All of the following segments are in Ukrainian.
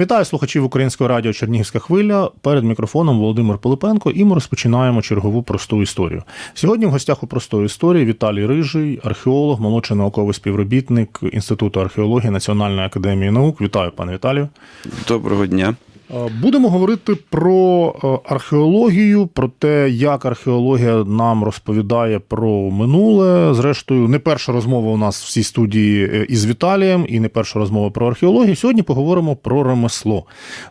Вітаю слухачів Українського радіо Чернігівська хвиля. Перед мікрофоном Володимир Пилипенко, і ми розпочинаємо чергову просту історію. Сьогодні в гостях у простої історії Віталій Рижий, археолог, молодший науковий співробітник Інституту археології Національної академії наук. Вітаю, пане Віталію. Доброго дня. Е, Будемо говорити про е, археологію, про те, як археологія нам розповідає про минуле. Зрештою, не перша розмова у нас в цій студії е, із Віталієм, і не перша розмова про археологію. Сьогодні поговоримо про ремесло,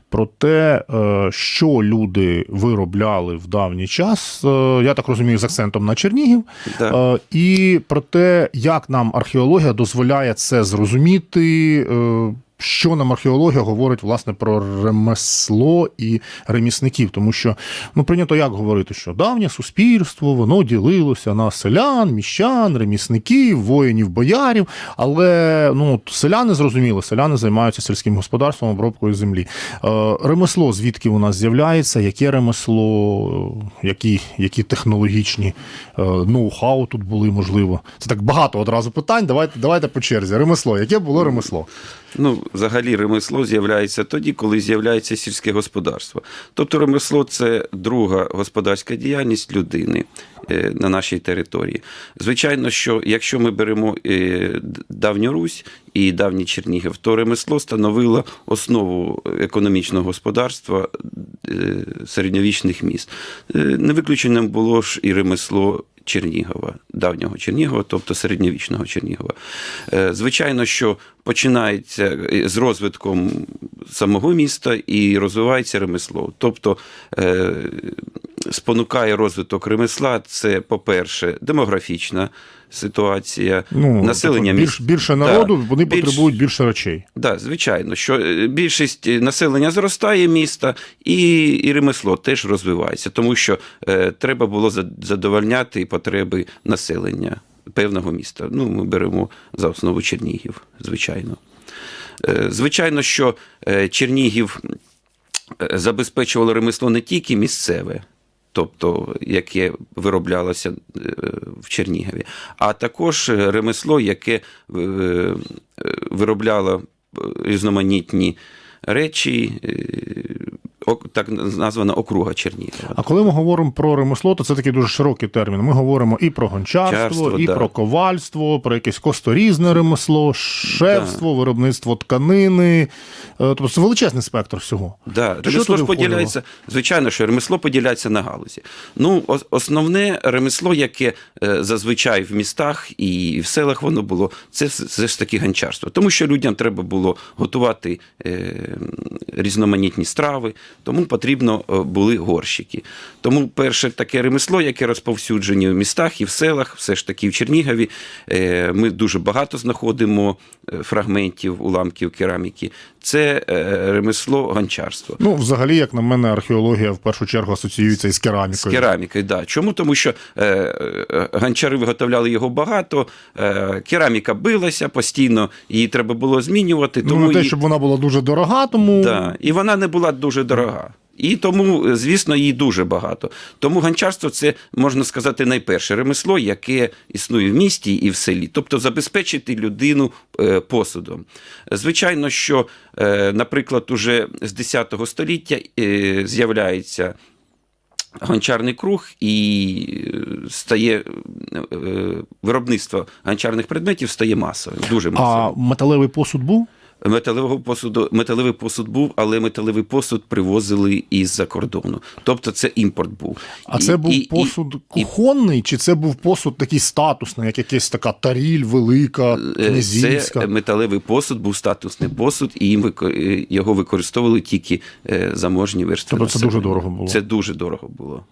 про те, що люди виробляли в давній час. Я так розумію, з акцентом на Чернігів. Да. І про те, як нам археологія дозволяє це зрозуміти. Що нам археологія говорить власне про ремесло і ремісників, тому що ну прийнято як говорити, що давнє суспільство воно ділилося на селян, міщан, ремісників, воїнів, боярів. Але ну селяни зрозуміло, селяни займаються сільським господарством, обробкою землі. Е, Ремесло звідки у нас з'являється? Яке ремесло, які, які технологічні е, ноу-хау тут були можливо? Це так багато одразу питань. Давайте, давайте по черзі. Ремесло, яке було ремесло? Ну, взагалі, ремесло з'являється тоді, коли з'являється сільське господарство. Тобто, ремесло це друга господарська діяльність людини е, на нашій території. Звичайно, що якщо ми беремо е, давню Русь і давній Чернігів, то ремесло становило основу економічного господарства е, середньовічних міст. Не виключенням було ж і ремесло. Чернігова, давнього Чернігова, тобто середньовічного Чернігова. Звичайно, що починається е, з розвитком самого міста і розвивається ремесло. Тобто е, спонукає розвиток ремесла це, по-перше, демографічна ситуація, ну, населення тобто більш, більше Да. народу, вони Більш- потребують більше речей. Да, звичайно, що е, більшість населення зростає міста, і, і ремесло теж розвивається, тому що е, треба було задовольняти потреби населення певного міста. Ну, ми беремо за основу Чернігів, звичайно. Е, звичайно, що е, Чернігів е, забезпечувало ремесло не тільки місцеве. Тобто, яке вироблялося в Чернігові, а також ремесло, яке виробляло різноманітні речі, так названа округа Чернігова. А коли ми говоримо про ремесло, то це такий дуже широкий термін. Ми говоримо і про гончарство, Гончарство, і да. про ковальство, про якесь косторізне ремесло, шефство, виробництво тканини. Е, Тобто це величезний спектр всього. Да, Що ремесло ж поділяється, звичайно, що ремесло поділяється на галузі. Ну, основне ремесло, яке е, зазвичай в містах і в селах воно було, це все ж таки гончарство. Тому що людям треба було готувати е, різноманітні страви, тому потрібно е, були горщики. Тому перше таке ремесло, яке розповсюджені в містах і в селах, все ж таки в Чернігові, е, ми дуже багато знаходимо е, фрагментів, уламків кераміки. Це ремесло гончарство. Ну, взагалі, як на мене, археологія в першу чергу асоціюється із керамікою. З керамікою, да. Чому? Тому що гончари виготовляли його багато, кераміка билася постійно, її треба було змінювати. Ну, не те, її- щоб вона була дуже дорога, тому Да. І вона не була дуже дорога. І тому, звісно, її дуже багато. Тому гончарство це можна сказати найперше ремесло, яке існує в місті і в селі, тобто забезпечити людину е, посудом. Звичайно, що, е, наприклад, уже з 10 століття е, з'являється. Гончарний круг і е, стає е, виробництво гончарних предметів стає масовим, дуже а металевий посуд був? Металевого посуду, металевий посуд був, але металевий посуд привозили із-за кордону. Тобто це імпорт був. А І- це був і- і- посуд і- кухонний, чи це був посуд такий статусний, як якась така таріль велика, Е, князівська? Це металевий посуд, був статусний посуд, і їм вико- е, його використовували тільки е, заможні верстви. Тобто це населення. дуже дорого було? Це дуже дорого було.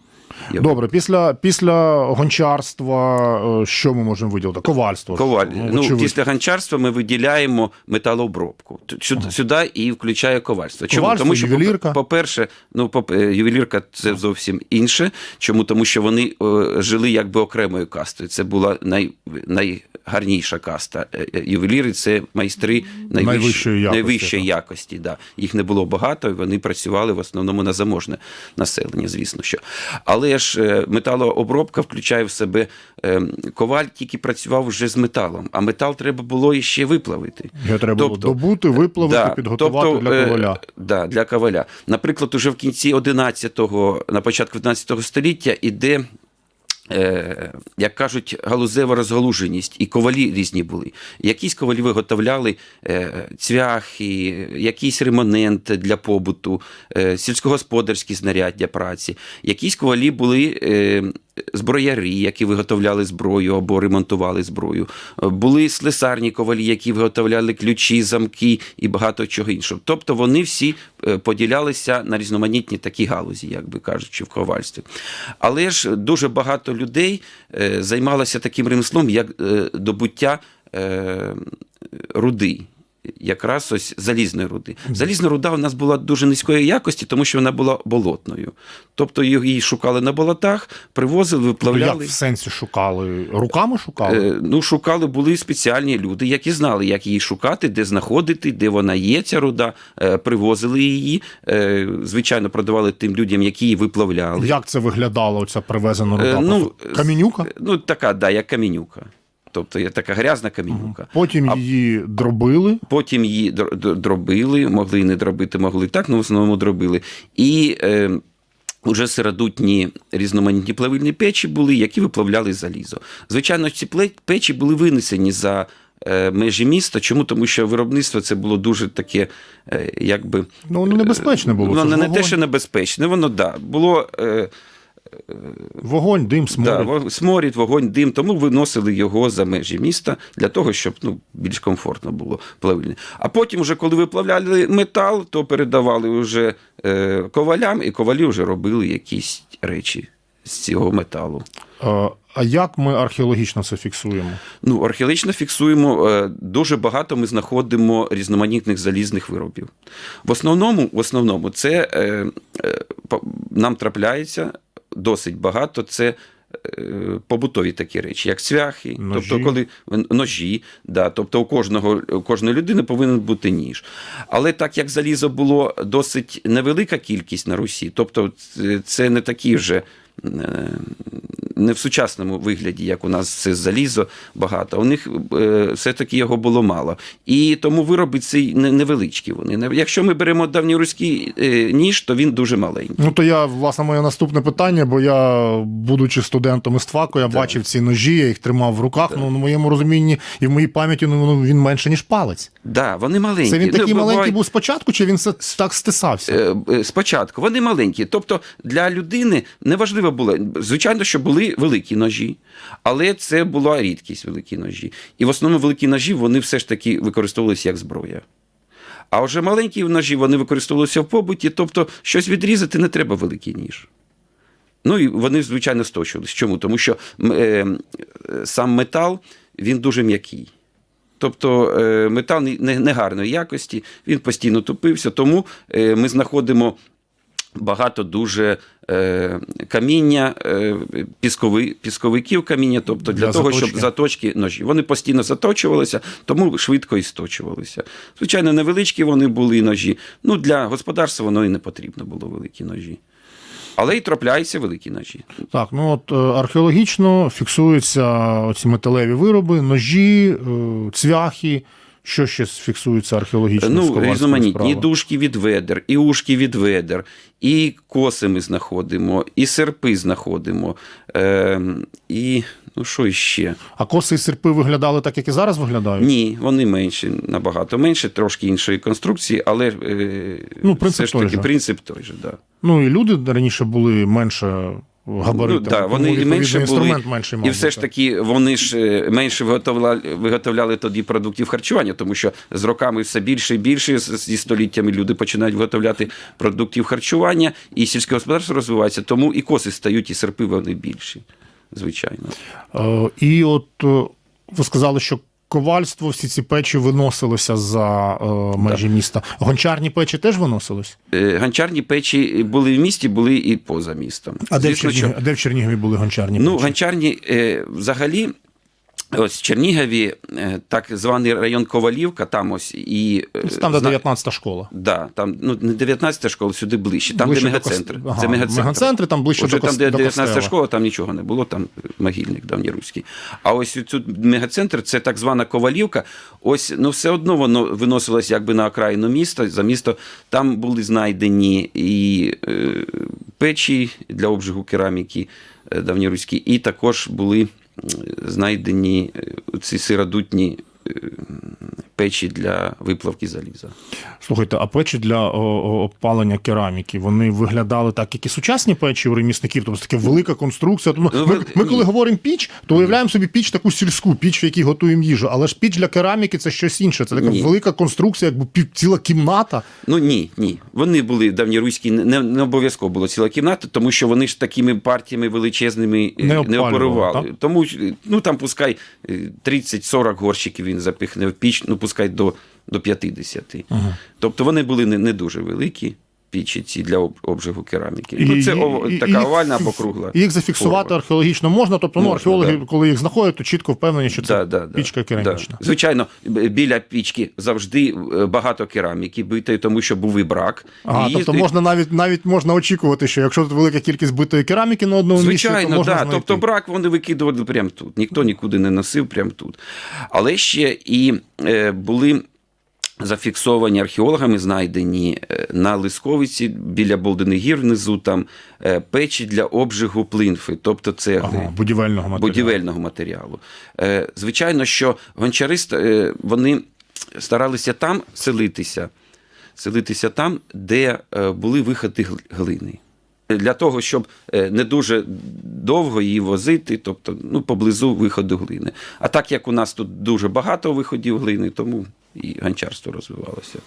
Я- Добре, після, після гончарства, е, що ми можемо виділити? Ковальство. Коваль. Ну, очевидь. після гончарства ми виділяємо металообробку. Сюди, сюди і включає ковальство. Чому? Ковальство, Тому що, ювелірка. по- по-перше, ну, е, ювелірка це зовсім інше. Чому? Тому що вони е, жили якби окремою кастою. Це була най, най, гарніша каста. Е, е, Ювеліри це майстри Найвищої найвищої, якості, найвищої якості. Да. Їх не було багато, і вони працювали в основному на заможне населення, звісно що. Але ж е, металообробка включає в себе е, коваль, тільки працював вже з металом, а метал треба було іще виплавити. Його треба було Тобто, добути, виплавити, Да, підготувати тобто, для е, коваля. Да, для коваля. Наприклад, уже в кінці 11-го, на початку 11 століття іде. Е, як кажуть, галузева розгалуженість, і ковалі різні були. Якісь ковалі виготовляли е, цвяхи, якийсь ремонент для побуту, е, сільськогосподарські знаряддя праці. Якісь ковалі були зброяри, які виготовляли зброю або ремонтували зброю. Е, Були слесарні ковалі, які виготовляли ключі, замки і багато чого іншого. Тобто вони всі е, поділялися на різноманітні такі галузі, як би кажучи, в ковальстві. Але ж дуже багато людей е, займалося таким ремеслом, як добуття руди. Якраз ось залізної руди. Залізна руда у нас була дуже низької якості, тому що вона була болотною. Тобто її шукали на болотах, привозили, Тобто як в сенсі шукали? Руками шукали? Е, Ну, шукали, були спеціальні люди, які знали, як її шукати, де знаходити, де вона є, ця руда. Е, Привозили її, е, звичайно, продавали тим людям, які її виплавляли. Як це виглядало, оця привезена руда? Е, ну, Камінюка? Ну, така, да, як камінюка. Тобто є така грязна камінюка. Потім А її дробили. Потім її др- др- дробили, могли і не дробити, могли так, але в основному дробили. І е, уже середутні різноманітні плавильні печі були, які виплавляли залізо. Звичайно, ці печі були винесені за е, межі міста. Чому? Тому що виробництво це було дуже таке, е, якби. Ну, воно небезпечне було. Воно не, не те, що небезпечне, воно да, було. Вогонь, дим, Да, сморід. во- сморід, вогонь, дим, тому виносили його за межі міста для того, щоб ну, більш комфортно було плавильне. А потім, вже коли виплавляли метал, то передавали вже е, ковалям, і ковалі вже робили якісь речі з цього металу. Е, А як ми археологічно це фіксуємо? Ну, археологічно фіксуємо е, дуже багато. Ми знаходимо різноманітних залізних виробів. В основному, в основному, це е, е, нам трапляється досить багато. Це е, побутові такі речі, як цвяхи, Ножі. тобто коли ножі, да, тобто у кожного у кожної людини повинен бути ніж. Але так як залізо було досить невелика кількість на Русі, тобто це- це не такі вже. Не в сучасному вигляді, як у нас це залізо багато. У них е, все-таки його було мало. І тому вироби ці невеличкі. Вони. Якщо ми беремо давньоруський е, ніж, то він дуже маленький. Ну, то я, власне, моє наступне питання, бо я, будучи студентом із ТФАКу, я бачив ці ножі, я їх тримав в руках. Ну, на моєму розумінні і в моїй пам'яті ну, він менше, ніж палець. Да, вони маленькі. Це він такий Ну, маленький був спочатку, чи він так стисався? Е, Спочатку вони маленькі. Тобто для людини неважливо було. Звичайно, що були великі ножі, але це була рідкість великі ножі. І в основному великі ножі вони все ж таки використовувалися як зброя. А вже маленькі ножі вони використовувалися в побуті, тобто щось відрізати не треба великий ніж. Ну і вони, звичайно, сточувалися. Чому? Тому що е, сам метал він дуже м'який. Тобто е, метал не- не- негарної якості, він постійно тупився, тому е, ми знаходимо багато дуже е, каміння, е, піскови, пісковиків каміння, тобто для, Для того, заточки. щоб заточки ножі. Вони постійно заточувалися, тому швидко і сточувалися. Звичайно, невеличкі вони були ножі. Ну, для господарства воно і не потрібно було великі ножі. Але й трапляються великі ножі. Так, ну от е, археологічно фіксуються оці металеві вироби, ножі, е, цвяхи. Що ще фіксується археологічно? Ну, різноманітні і дужки від ведер, і ушки від ведер, і коси ми знаходимо, і серпи знаходимо. Е, і ну що іще? А коси і серпи виглядали так, як і зараз виглядають? Ні, вони менші, набагато менше, трошки іншої конструкції, але е, Ну, принцип все ж той таки же. принцип той же. Да. Ну і люди раніше були менше габаритами. Ну, да, вони і менше були, менший мав і все ж таки вони ж е, менше виготовляли, виготовляли тоді продуктів харчування, тому що з роками все більше і більше зі століттями люди починають виготовляти продуктів харчування, і сільське господарство розвивається, тому і коси стають, і серпи вони більші, звичайно. Е, І от е, ви сказали, що ковальство, всі ці печі виносилися за е, межі міста. Гончарні печі теж виносились? Е, Гончарні печі були в місті, були і поза містом. А де в, Звісно, що- де в Чернігові були гончарні Ну, печі? гончарні е, взагалі Ось в Чернігові, е, так званий район Ковалівка, там ось і. е, Там, де 19-та школа. Да, там ну не 19 школа, сюди ближче. Там, Ближче де мегацентр. Ага, Це мегацентр. мегацентр, там ближче Уже до там, де 19 костела. школа, там нічого не було, там могильник давньоруський. А ось тут мегацентр, це так звана Ковалівка. Ось ну все одно воно виносилось якби на окраїну міста. За місто там були знайдені і е, печі для обжигу кераміки е, давньоруські, і також були знайдені е, ці сиродутні печі для виплавки заліза. Слухайте, а печі для опалення кераміки вони виглядали так, як і сучасні печі у ремісників, тобто така велика конструкція. Ну, Ну, ми, ми коли говоримо піч, то уявляємо собі піч таку сільську, піч, в якій готуємо їжу. Але ж піч для кераміки це щось інше. Це така Ні. велика конструкція, якби пів- ціла кімната. Ну ні, ні. Вони були давньоруські, не, не обов'язково була ціла кімната, тому що вони ж такими партіями величезними е, Не не, оперували. так? Тому е, ну там пускай е, 30-40 горщиків він запихне в піч, ну пускай до, до 50. Тобто вони були не, не дуже великі. Пічі ці для обжигу кераміки. ну, це і- така і овальна або кругла. Їх зафіксувати форма. археологічно можна. Тобто, ну, Можна, археологи, да. коли їх знаходять, то чітко впевнені, що це Да, да, да, пічка керамічна. Да. Звичайно, біля пічки завжди е, багато кераміки битої, тому що був і брак. Ага, І тобто їздить- можна навіть навіть можна очікувати, що якщо тут велика кількість битої кераміки на одному місці, то Звичайно, можна да. знайти. Тобто брак вони викидували прямо тут. Ніхто нікуди не носив прямо тут. Але ще і е, були. Зафіксовані археологами, знайдені е, на Лисковиці біля Болдених гір внизу там е, печі для обжигу плинфи, тобто цегли ага, будівельного матеріалу. будівельного матеріалу. Е, Звичайно, що гончари е, вони старалися там селитися, селитися там, де були виходи глини. Для того, щоб не дуже довго її возити, тобто ну, поблизу виходу глини. А так як у нас тут дуже багато виходів глини, тому і гончарство розвивалося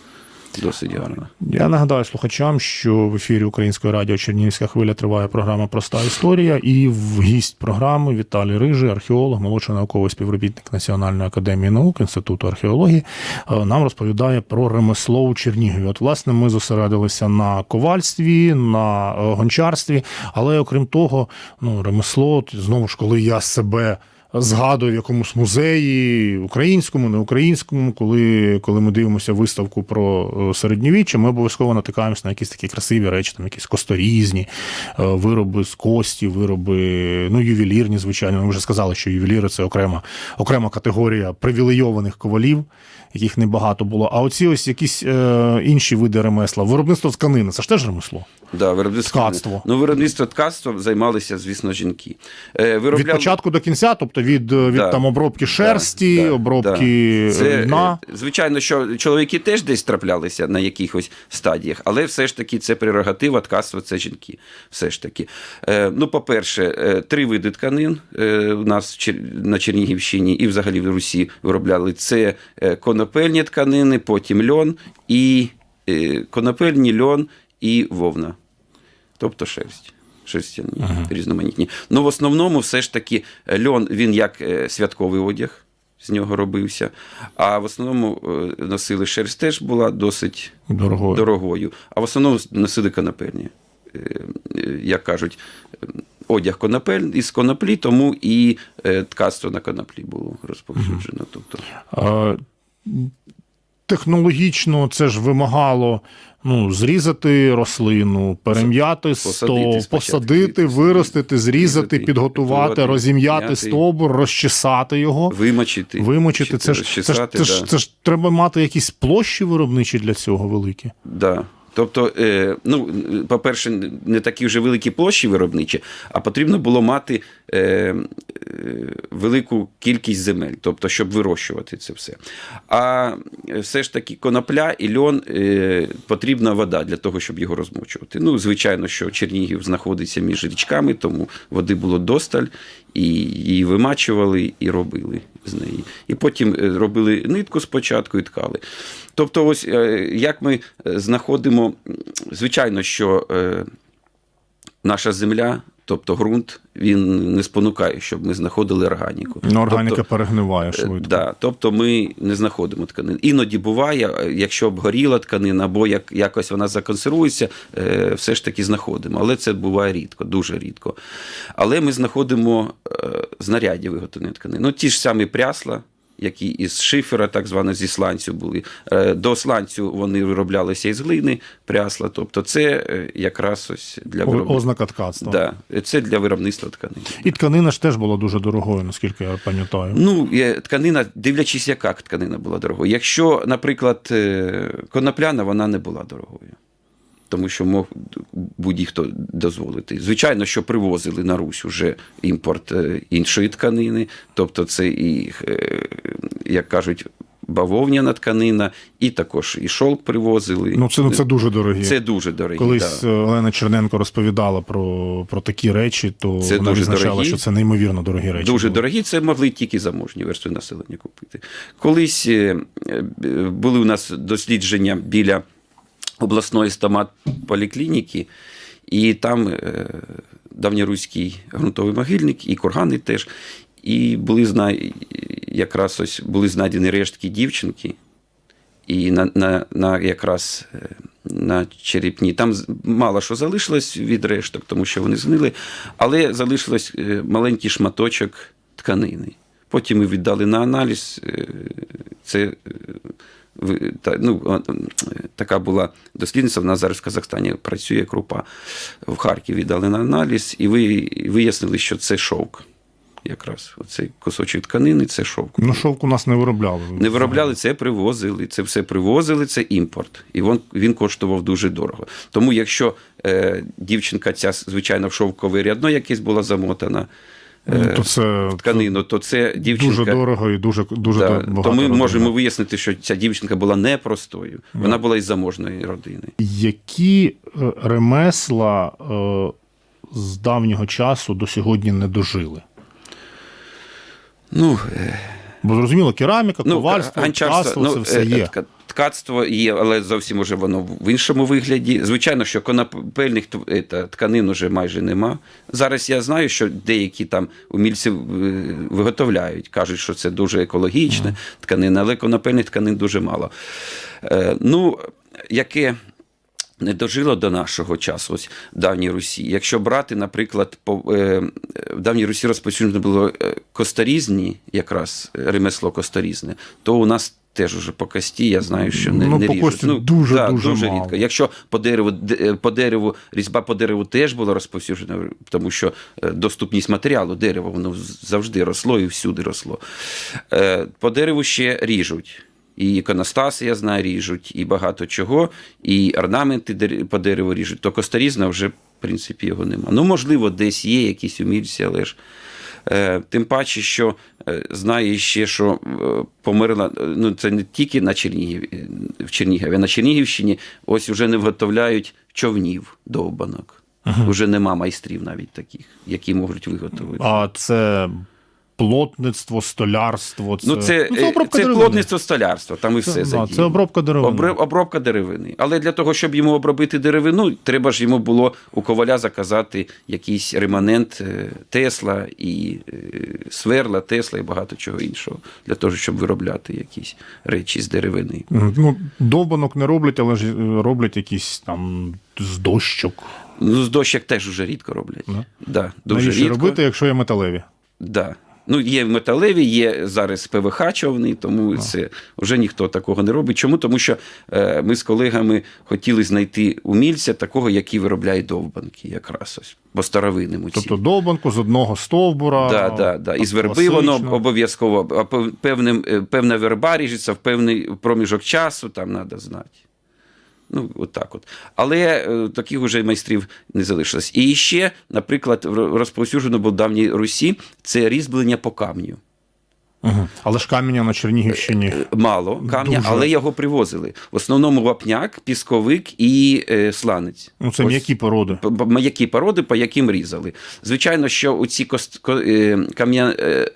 досить гарно. Я нагадаю слухачам, що в ефірі Української радіо Чернігівська хвиля триває програма Проста історія. І в гість програми Віталій Рижий, археолог, молодший науковий співробітник Національної академії наук Інституту археології, е, нам розповідає про ремесло у Чернігові. От, власне, ми зосередилися на ковальстві, на е, гончарстві, але окрім того, ну, ремесло, знову ж, коли я себе. Згадую в якомусь музеї, українському, не українському, коли, коли ми дивимося виставку про е, середньовіччя, ми обов'язково натикаємося на якісь такі красиві речі, там якісь косторізні, е, вироби з кості, вироби, ну, ювелірні, звичайно. Ми вже сказали, що ювеліри це окрема, окрема категорія привілейованих ковалів, яких небагато було. А оці ось якісь е, інші види ремесла. Виробництво тканини це ж теж ремесло. Да, виробництво Ткацтво. Ну, виробництво ткацтва займалися, звісно, жінки. Е, виробляли... Від початку до кінця, тобто від, від Да. там обробки шерсті, Да, да, обробки да. Це, льна. е, Звичайно, що чоловіки теж десь траплялися на якихось стадіях, але все ж таки це прерогатива ткацтва, це жінки. Все ж таки. Е, Ну, по-перше, е, три види тканин е, у нас в Чер- на Чернігівщині і взагалі в Русі виробляли. Це е, конопельні тканини, потім льон і е, конопельні льон і вовна. Тобто шерсть. Шерстяні, різноманітні. Ну, в основному, все ж таки, льон він як е, святковий одяг з нього робився. А в основному е, носили шерсть теж була досить Дорогою. дорогою. А в основному носили конопельні. Е, е, Як кажуть, е, одяг конопель із коноплі, тому і е, ткацтво на коноплі було розповсюджено. Тобто, Е, Технологічно це ж вимагало ну, зрізати рослину, перем'яти Посадити стовп, посадити, виростити, зрізати, зрізати, підготувати, підготувати, розім'яти стовбур, розчесати його. вимочити, Вимочити, це ж, це, ж, це, ж, це ж треба мати якісь площі виробничі для цього великі. Да. Тобто, е, ну, по-перше, не такі вже великі площі виробничі, а потрібно було мати е, е, велику кількість земель, тобто, щоб вирощувати це все. А все ж таки конопля і льон потрібна вода для того, щоб його розмочувати. Ну, звичайно, що Чернігів знаходиться між річками, тому води було досталь, і її вимачували і робили з неї. І потім е, робили нитку спочатку і ткали. Тобто, ось е, як ми е, знаходимо, звичайно, що наша земля Тобто ґрунт він не спонукає, щоб ми знаходили органіку. Ну, органіка Тобто, перегниває Е, швидко. Да, тобто ми не знаходимо тканин. Іноді буває, е, якщо обгоріла тканина, або як, якось вона законсервується, е, все ж таки знаходимо. Але це буває рідко, дуже рідко. Але ми знаходимо знаряддя виготовлення тканин. Ну, ті ж самі прясла. Які із шифера, так звано, зі сланцю були. Е, До сланцю вони вироблялися із глини, прясла. Тобто, це е, якраз ось для виробництва. Ознака ткацтва. Да, це для виробництва тканин. І тканина ж теж була дуже дорогою, наскільки я пам'ятаю. Ну, тканина, дивлячись, яка тканина була дорогою. Якщо, наприклад, е, конопляна, вона не була дорогою. Тому що мог будь-хто дозволити. Звичайно, що привозили на Русь уже імпорт е, іншої тканини, тобто це і, е, як кажуть, бавовняна тканина, і також і шовк привозили. Ну, це, ну, це дуже дорогі. Це дуже дорогі. Колись да. е, Олена Черненко розповідала про, про такі речі, то Це вона дорогі. що це неймовірно дорогі речі. Дуже були. дорогі, це могли тільки заможні верстви населення купити. Колись були у нас дослідження біля обласної стомат-поліклініки, і там е, давньоруський ґрунтовий могильник, і кургани теж. І були якраз ось були знайдені рештки дівчинки, і на, на, на якраз е, на черепні. Там мало що залишилось від решток, тому що вони згнили, але залишилось е, маленький шматочок тканини. Потім ми віддали на аналіз. Це ну, така була дослідниця, вона зараз в Казахстані працює крупа. В Харкові віддали на аналіз, і ви, вияснили, що це шовк. Якраз оцей кусочок тканини це шовк. Ну, шовк у нас не виробляли. Не виробляли, це привозили. Це все привозили, це імпорт. І він, він коштував дуже дорого. Тому якщо е, дівчинка ця, звичайно, в шовкове рядно якесь була замотана Ну, то це тканину, то це дівчинка. дуже дорого і дуже, дуже Да, багато то ми родин. можемо вияснити, що ця дівчинка була непростою. Вона була із заможної родини. Які е, ремесла е, з давнього часу до сьогодні не дожили? Ну, е, Бо зрозуміло, кераміка, ну, ковальство, ганчарство, ну, це все е, є. Тка- Ткацтво є, але зовсім уже воно в іншому вигляді. Звичайно, що конопельних е, тканин уже майже нема. Зараз я знаю, що деякі там умільці е, виготовляють, кажуть, що це дуже екологічна тканина, але конопельних тканин дуже мало. Е, ну, яке не дожило до нашого часу, ось в давній Русі. Якщо брати, наприклад, по, е, в давній Русі розпочинено було е, косторізні, якраз е, ремесло косторізне, то у нас теж уже по кості, я знаю, що не, Ну, не по ріжуть. кості дуже- да, дуже дуже мало. рідко. Якщо по дереву, е, по дереву, різьба по дереву теж була розповсюджена, тому що е, доступність матеріалу, дерево, воно завжди росло і всюди росло. Е, По дереву ще ріжуть. І іконостаси, я знаю, ріжуть, і багато чого, і орнаменти по дереву ріжуть. То косторізна вже, в принципі, його нема. Ну, можливо, десь є якісь умільці, але ж. Е, тим паче, що знає ще, що е, померла, е, ну це не тільки на Чернігів, е, в Чернігові, а на Чернігівщині ось вже не виготовляють човнів до обанок. Уже нема майстрів навіть таких, які можуть виготовити. А це плотництво, столярство. Це, Ну, це, ну, це, обробка це деревини. плотництво столярства, там і Це, все да, це обробка деревини. Обре- обробка деревини. Але для того, щоб йому обробити деревину, треба ж йому було у коваля заказати якийсь реманент е, Тесла і е, сверла, Тесла і багато чого іншого, для того, щоб виробляти якісь речі з деревини. Ну, довбанок не роблять, але ж роблять якісь там з дощок. Ну, з дощок теж вже рідко роблять. Да? Да, дуже Навіщо рідко. робити, якщо є металеві? Да. Ну, є металеві, є зараз ПВХ човни, тому це вже ніхто такого не робить. Чому? Тому що е, ми з колегами хотіли знайти умільця, такого, який виробляє довбанки, якраз ось по старовинному. Тобто довбанку з одного стовбура. Да, да, да. Із верби класично. воно обов'язково, а пев- певним, е, певна верба ріжеться в певний проміжок часу, там треба знати. Ну, от так от. Але е, таких вже майстрів не залишилось. І ще, наприклад, розповсюджено було в давній Русі це різьблення по камню. Угу. Але ж каміння на Чернігівщині. Е, Мало камня, Дуже. але його привозили. В основному вапняк, пісковик і е, сланець. Ну, це м'які породи. М'які породи, по яким різали. Звичайно, що у ці кост, е, кам'я, е, е,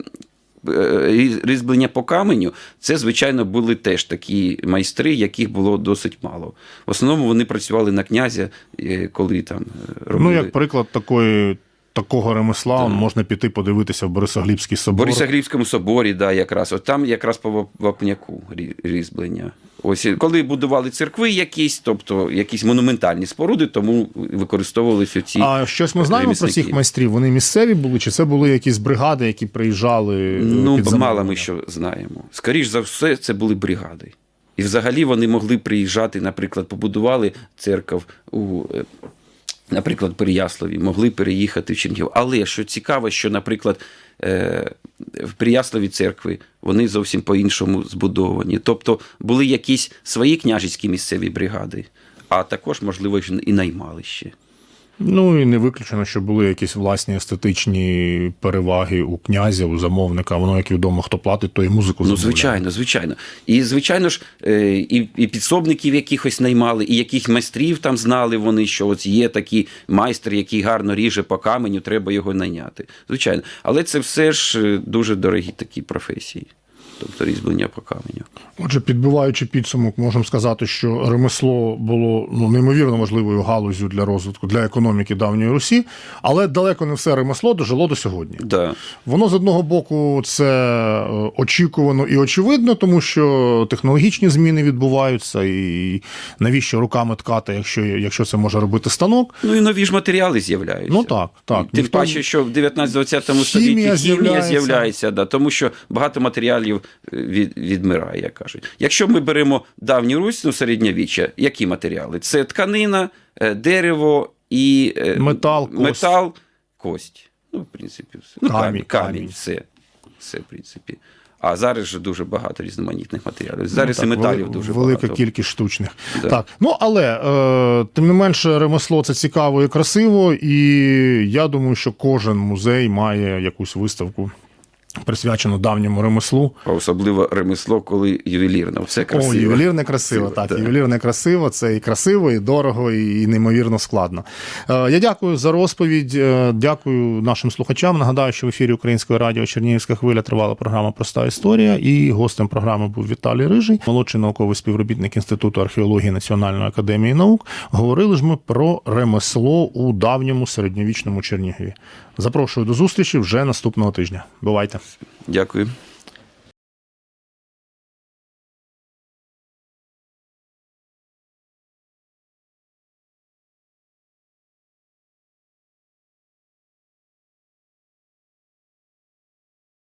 різьблення по каменю, це, звичайно, були теж такі майстри, яких було досить мало. В основному вони працювали на князя, е, коли там е, робили. Ну, як приклад такої такого ремесла можна піти подивитися в Борисоглібський В Борисоглібському соборі, да, якраз. От там якраз по вап- вапняку рі- різьблення. Ось коли будували церкви якісь, тобто якісь монументальні споруди, тому використовувалися ці. А щось ми знаємо про ремісники. цих майстрів? Вони місцеві були, чи це були якісь бригади, які приїжджали? е, Ну, під мало ми що знаємо. Скоріш за все, це були бригади. І взагалі вони могли приїжджати, наприклад, побудували церков у. е, Наприклад, Переяславі могли переїхати в Чернігів. Але що цікаво, що, наприклад, в Переяславі церкви вони зовсім по-іншому збудовані. Тобто були якісь свої княжицькі місцеві бригади, а також, можливо, і наймали ще. Ну і не виключено, що були якісь власні естетичні переваги у князя, у замовника. Воно, як відомо, хто платить, то і музику Ну, звичайно, звичайно. І, звичайно ж, е, і, і підсобників якихось наймали, і яких майстрів там знали вони, що от є такий майстер, який гарно ріже по каменю, треба його найняти. Звичайно. Але це все ж е, дуже дорогі такі професії. Тобто різьблення по каменю. Отже, підбиваючи підсумок, можемо сказати, що ремесло було ну, неймовірно важливою галузю для розвитку для економіки давньої Русі, але далеко не все ремесло дожило до сьогодні. Да. Воно з одного боку це е, очікувано і очевидно, тому що технологічні зміни відбуваються, і навіщо руками ткати, якщо, якщо це може робити станок. Ну і нові ж матеріали з'являються. Ну так, так. Тим паче, що в 19-20 Хімія столітті хімія з'являється. да, тому що багато матеріалів від, відмирає, як кажуть. Якщо ми беремо давню Русь, ну, середньовіччя, які матеріали? Це тканина, е, дерево і е, Метал, кость. метал, кость. Ну, в принципі, все. Ну, Камінь, камінь, камінь, все. Все, в принципі. А зараз же дуже багато різноманітних матеріалів. Зараз Ну, і металів вели- дуже велика багато. кількість штучних. Да. Так, ну але е, тим не менше, ремесло це цікаво і красиво, і я думаю, що кожен музей має якусь виставку. Присвячену давньому ремеслу. А особливо ремесло, коли ювелірне. Все красиво. О, ювелірне красиво. Так, Так. ювелірне красиво, це і красиво, і дорого, і, і неймовірно складно. Е, я дякую за розповідь. е, Дякую нашим слухачам. Нагадаю, що в ефірі Української радіо Чернігівська хвиля тривала програма Проста історія. І гостем програми був Віталій Рижий, молодший науковий співробітник Інституту археології Національної академії наук. Говорили ж ми про ремесло у давньому середньовічному Чернігові. Запрошую до зустрічі вже наступного тижня. Бувайте. Дякую.